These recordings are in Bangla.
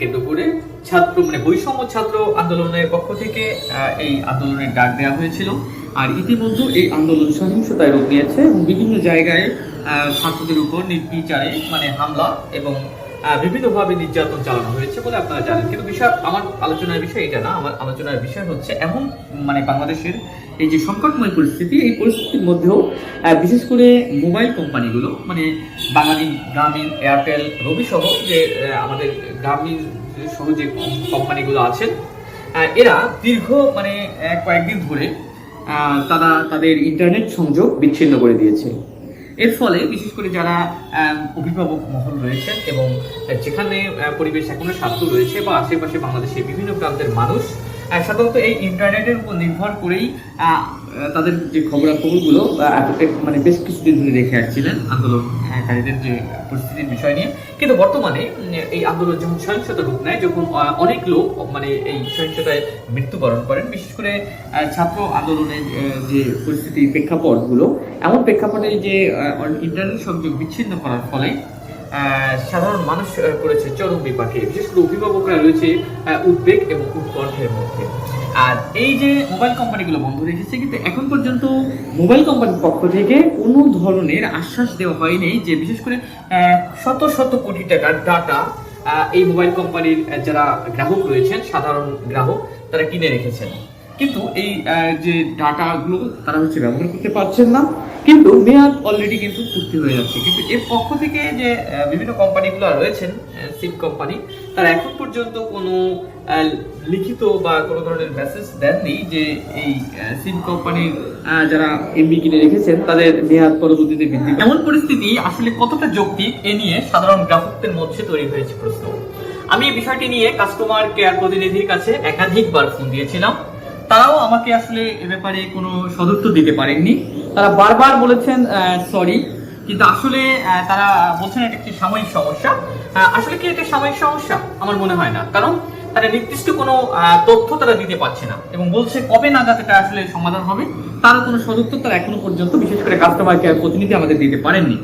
কেন্দ্র করে ছাত্র মানে বৈষম্য ছাত্র আন্দোলনের পক্ষ থেকে এই আন্দোলনের ডাক দেওয়া হয়েছিল। আর ইতিমধ্যে এই আন্দোলন সহিংসতায় রূপ নিয়েছে এবং বিভিন্ন জায়গায় ছাত্রদের উপর নির্বিচারে মানে হামলা এবং বিভিন্নভাবে নির্যাতন চালানো হয়েছে বলে আপনারা জানেন। কিন্তু বিষয়, আমার আলোচনার বিষয় এটা না, আমার আলোচনার বিষয় হচ্ছে এমন মানে বাংলাদেশের এই যে সংকটময় পরিস্থিতি, এই পরিস্থিতির মধ্যেও বিশেষ করে মোবাইল কোম্পানিগুলো মানে বাঙালি গ্রামীণ, এয়ারটেল রবি সহ যে আমাদের গ্রামীণ সহ যে কোম্পানিগুলো আছেন এরা দীর্ঘ মানে কয়েকদিন ধরে তারা তাদের ইন্টারনেট সংযোগ বিচ্ছিন্ন করে দিয়েছে। এর ফলে বিশেষ করে যারা অভিভাবক মহল রয়েছেন এবং যেখানে পরিবেশ এখনও স্বাস্থ্য রয়েছে বা আশেপাশে বাংলাদেশের বিভিন্ন প্রান্তের মানুষ সাধারণত এই ইন্টারনেটের উপর নির্ভর করেই তাদের যে খবরাখবরগুলো মানে বেশ কিছুদিন ধরে দেখে আসছিলেন আন্দোলনকারীদের যে পরিস্থিতির বিষয় নিয়ে। কিন্তু বর্তমানে এই আন্দোলন যখন সহিংসতা রূপ নেয়, যখন অনেক লোক মানে এই সহিংসতায় মৃত্যুবরণ করেন, বিশেষ করে ছাত্র আন্দোলনের যে পরিস্থিতি প্রেক্ষাপটগুলো, এমন প্রেক্ষাপটে যে ইন্টারনেট সংযোগ বিচ্ছিন্ন করার ফলে সাধারণ মানুষ করেছে চরম বিপাকে। বিশেষ করে অভিভাবকরা রয়েছে উদ্বেগ এবং উৎকণ্ঠের মধ্যে। এই যে মোবাইল কোম্পানিগুলো বন্ধ রেখেছে, কিন্তু এখন পর্যন্ত মোবাইল কোম্পানির পক্ষ থেকে কোনো ধরনের আশ্বাস দেওয়া হয়নি যে বিশেষ করে শত শত কোটি টাকার ডাটা এই মোবাইল কোম্পানির যারা গ্রাহক রয়েছেন, সাধারণ গ্রাহক, তারা কিনে রেখেছেন। কিন্তু এই যে ডাটাগুলো তারা হচ্ছে ব্যবহার করতে পারছেন না। কিন্তু মেয়াদ অলরেডি কিন্তু পূর্তি হয়ে যাচ্ছে। কিন্তু এর পক্ষ থেকে যে বিভিন্ন কোম্পানিগুলো রয়েছেন সিম কোম্পানি তারা এখন পর্যন্ত কোনো লিখিত বা কোনো ধরনের মেসেজ দেননি যে এই সিম কোম্পানির যারা এমবি কিনে রেখেছেন, তাদের মেয়াদ পরবর্তীতে বৃদ্ধি এমন পরিস্থিতি আসলে কতটা যৌক্তিক এ নিয়ে সাধারণ গ্রাহকদের মধ্যে তৈরি হয়েছে প্রশ্ন। আমি এই বিষয়টি নিয়ে কাস্টমার কেয়ার প্রতিনিধির কাছে একাধিকবার ফোন দিয়েছিলাম। তারাও আমাকে আসলে এ ব্যাপারে কোনো সদুত্তর দিতে পারেননি। তারা বারবার বলেছেন সরি কিন্তু আসলে তারা বলছেন এটা একটি সাময়িক সমস্যা। আসলে কি এটা সাময়িক সমস্যা? আমার মনে হয় না। কারণ তারা নির্দিষ্ট কোনো তথ্য তারা দিতে পারছে না এবং বলছে কবে নাগাদ এটা আসলে সমাধান হবে। তার কোনো সদুত্তর তারা এখনও পর্যন্ত বিশেষ করে কাস্টমার কেয়ার প্রতিনিধি আমাদের দিতে পারেননি।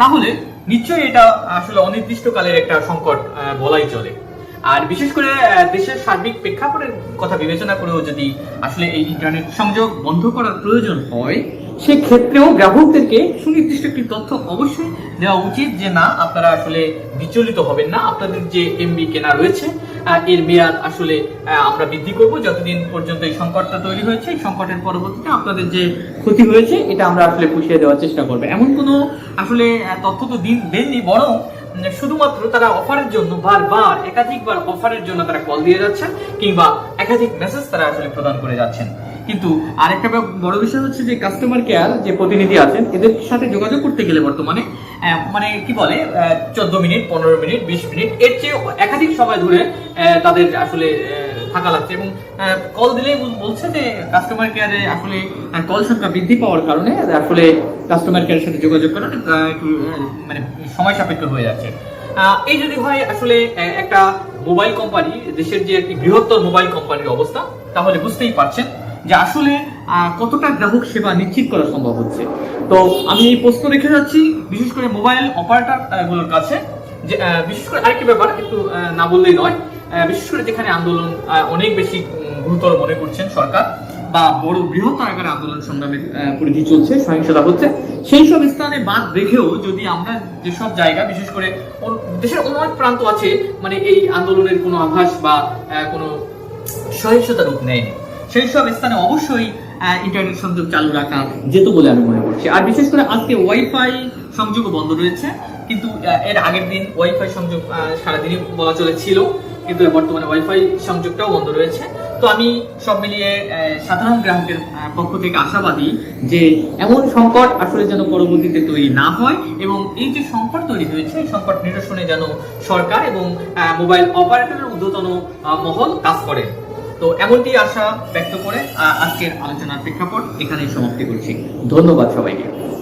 তাহলে নিশ্চয়ই এটা আসলে অনির্দিষ্টকালের একটা সংকট বলাই চলে। আর বিশেষ করে দেশের সার্বিক প্রেক্ষাপটের কথা বিবেচনা করেও যদি আসলে এই ইন্টারনেট সংযোগ বন্ধ করার প্রয়োজন হয়, সেক্ষেত্রেও গ্রাহকদেরকে সুনির্দিষ্ট একটি তথ্য অবশ্যই দেওয়া উচিত যে, না, আপনারা আসলে বিচলিত হবেন না। আপনাদের যে এমবি কেনা রয়েছে এর মেয়াদ আসলে আমরা বৃদ্ধি করব। যতদিন পর্যন্ত এই সংকটটা তৈরি হয়েছে, এই সংকটের পরবর্তীতে আপনাদের যে ক্ষতি হয়েছে, এটা আমরা আসলে পুষিয়ে দেওয়ার চেষ্টা করব। এমন কোনো আসলে তথ্য তো দিন, দেননি, বরং শুধুমাত্র তারা অফারের জন্য বারবার, একাধিকবার অফারের জন্য তারা কল দিয়ে যাচ্ছেন কিংবা একাধিক মেসেজ তারা আসলে প্রদান করে যাচ্ছেন। কিন্তু আরেকটা বড় বিষয় হচ্ছে যে কাস্টমার কেয়ার যে প্রতিনিধি আছেন, এদের সাথে যোগাযোগ করতে গেলে বর্তমানে মানে কি বলে চোদ্দ মিনিট, পনেরো মিনিট, বিশ মিনিট, এর চেয়ে একাধিক সময় ধরে তাদের আসলে থাকা লাগছে এবং কল দিলেই বলছে যে কাস্টমার কেয়ারে আসলে কল সংখ্যা বৃদ্ধি পাওয়ার কারণে আসলে কাস্টমার কেয়ারের সাথে যোগাযোগ করা একটু মানে সময় সাপেক্ষ হয়ে যাচ্ছে। এই যদি হয় আসলে একটা মোবাইল কোম্পানি দেশের যে একটি বৃহত্তর মোবাইল কোম্পানির অবস্থা, তাহলে বুঝতেই পারছেন যে আসলে কতটা গ্রাহক সেবা নিশ্চিত করা সম্ভব হচ্ছে। তো আমি এই প্রশ্ন রেখে যাচ্ছি, বিশেষ করে মোবাইল অপারেটরগুলোর কাছে, যে বিশেষ করে আরেকটি ব্যাপার, একটু না বললেই নয়। বিশেষ করে যেখানে আন্দোলন অনেক বেশি গুরুতর মনে করছেন সরকার বা বড় বৃহত্তর আকারে আন্দোলন সংগ্রামের পরিধি চলছে, সহিংসতা হচ্ছে। সেই সব স্থানে বাদ রেখেও যদি আমরা যেসব জায়গা, বিশেষ করে দেশের অনেক প্রান্ত আছে মানে এই আন্দোলনের কোনো আভাস বা কোনো সহিংসতা রূপ নেয়নি। সেই সব স্থানে অবশ্যই ইন্টারনেট সংযোগ চালু রাখা যেত বলে আমি মনে করছি। আর বিশেষ করে আজকে ওয়াইফাই সংযোগও বন্ধ রয়েছে, কিন্তু এর আগের দিন ওয়াইফাই সংযোগ সারাদিনই বলা চলে ছিল। কিন্তু বর্তমানে ওয়াইফাই সংযোগটাও বন্ধ রয়েছে। তো আমি সব মিলিয়ে সাধারণ গ্রাহকের পক্ষ থেকে আশাবাদী যে এমন সংকট আসলে যেন পরবর্তীতে তৈরি না হয় এবং এই যে সংকট তৈরি হয়েছে এই সংকট নিরসনে যেন সরকার এবং মোবাইল অপারেটরের আহ, মহল কাজ করে। তো এমনটি আশা ব্যক্ত করে আজকের আলোচনার প্রেক্ষাপট এখানেই সমাপ্তি করছি। ধন্যবাদ সবাইকে।